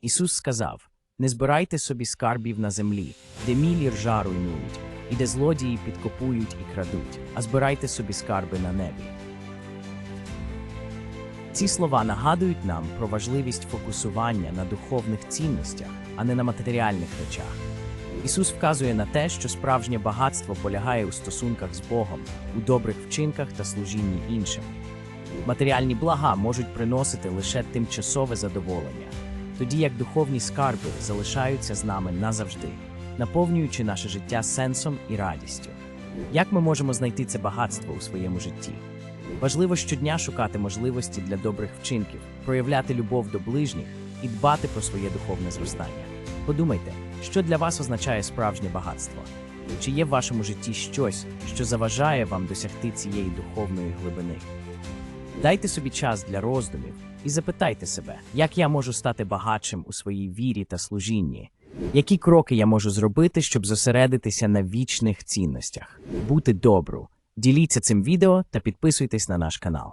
Ісус сказав: Не збирайте собі скарбів на землі, де мілі ржа руйнують, і де злодії підкопують і крадуть, а збирайте собі скарби на небі. Ці слова нагадують нам про важливість фокусування на духовних цінностях, а не на матеріальних речах. Ісус вказує на те, що справжнє багатство полягає у стосунках з Богом, у добрих вчинках та служінні іншим. Матеріальні блага можуть приносити лише тимчасове задоволення, тоді як духовні скарби залишаються з нами назавжди, наповнюючи наше життя сенсом і радістю. Як ми можемо знайти це багатство у своєму житті? Важливо щодня шукати можливості для добрих вчинків, проявляти любов до ближніх і дбати про своє духовне зростання. Подумайте, що для вас означає справжнє багатство? Чи є в вашому житті щось, що заважає вам досягти цієї духовної глибини? Дайте собі час для роздумів і запитайте себе, як я можу стати багатшим у своїй вірі та служінні? Які кроки я можу зробити, щоб зосередитися на вічних цінностях? Бути добру. Діліться цим відео та підписуйтесь на наш канал.